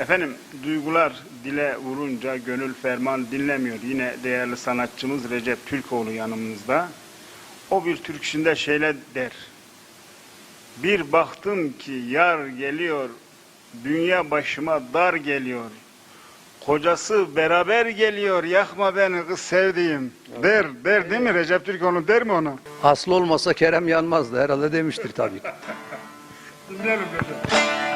Efendim duygular dile vurunca gönül ferman dinlemiyor. Yine değerli sanatçımız Recep Türkoğlu yanımızda. O bir türküsünde şöyle der. Bir baktım ki yar geliyor, dünya başıma dar geliyor. Kocası beraber geliyor, yakma beni kız sevdiğim. Der, der değil mi Recep Türkoğlu der mi onu? Aslı olmasa Kerem yanmazdı herhalde demiştir tabii. Dinlerim Recep.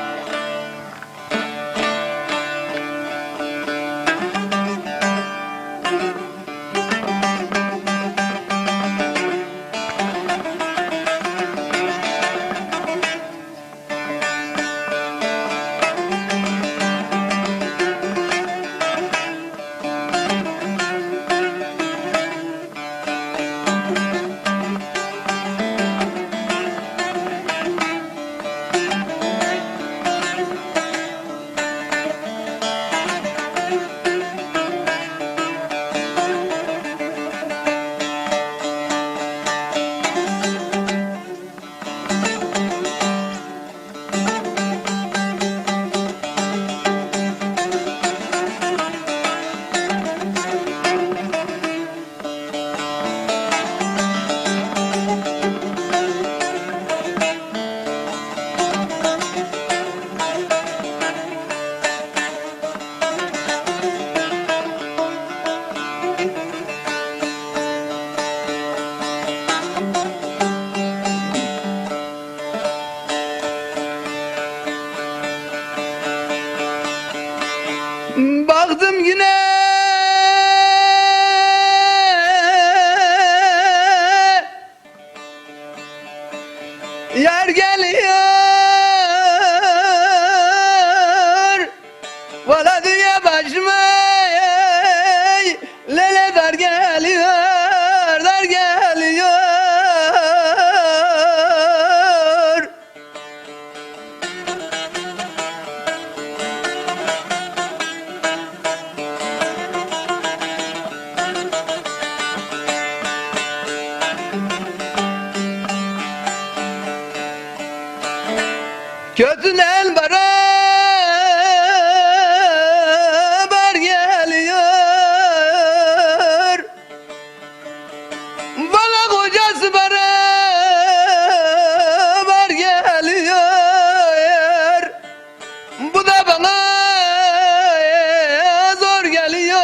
Kötüden beraber geliyor. Bana kocası beraber geliyor. Bu da bana zor geliyor.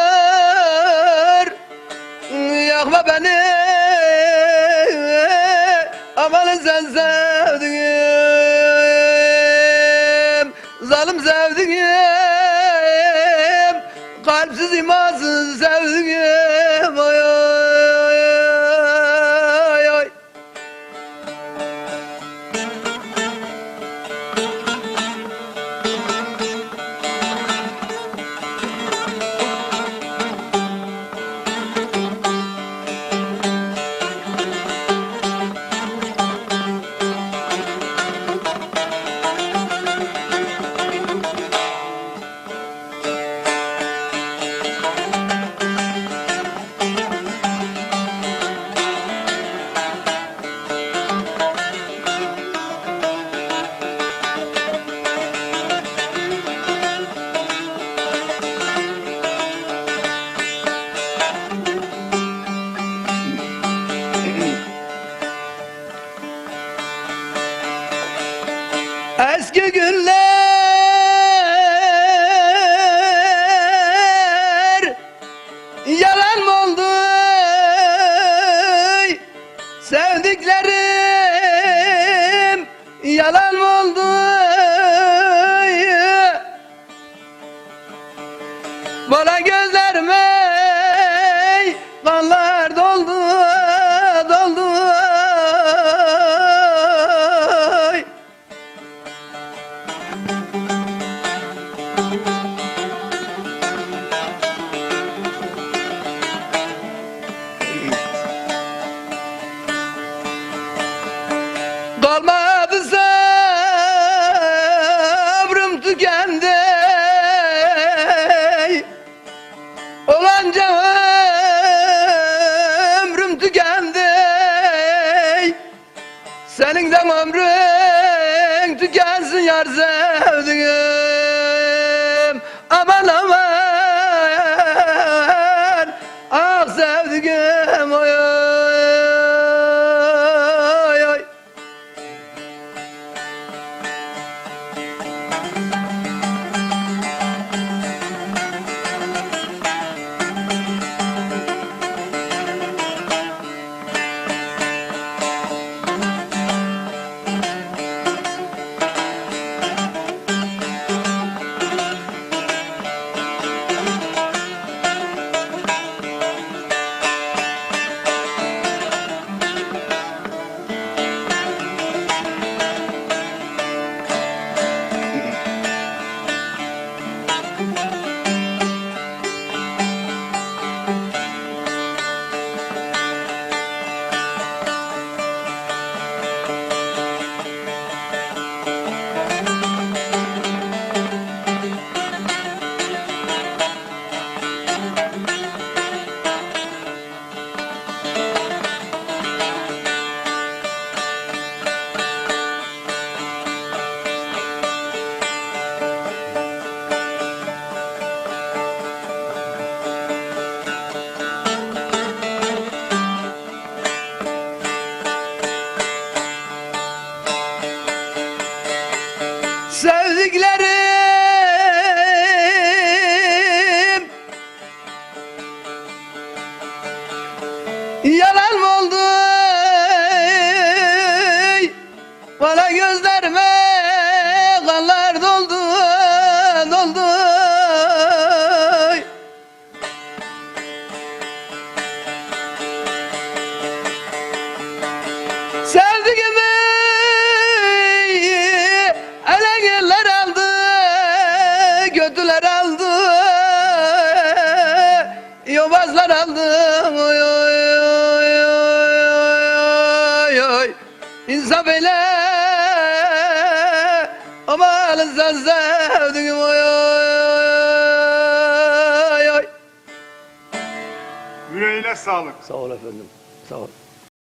Yakma beni Aman sen sevdiğim Zalim sevdiğim Kalpsiz imansız sevdiğim Oy Eski günler yalan mı oldu? Sevdiklerim yalan mı oldu? Bana tükendi Senin de ömrün tükensin yar sevdiğim. Aman aman. sevdiklerim. Yalan oldu. Bana gözlerime Yobazlar aldı. Oy oy oy oy oy oy. İnsaf eyle. Aman sen sevdiğim oy oy oy. Yüreğine sağlık. Sağ ol efendim sağ ol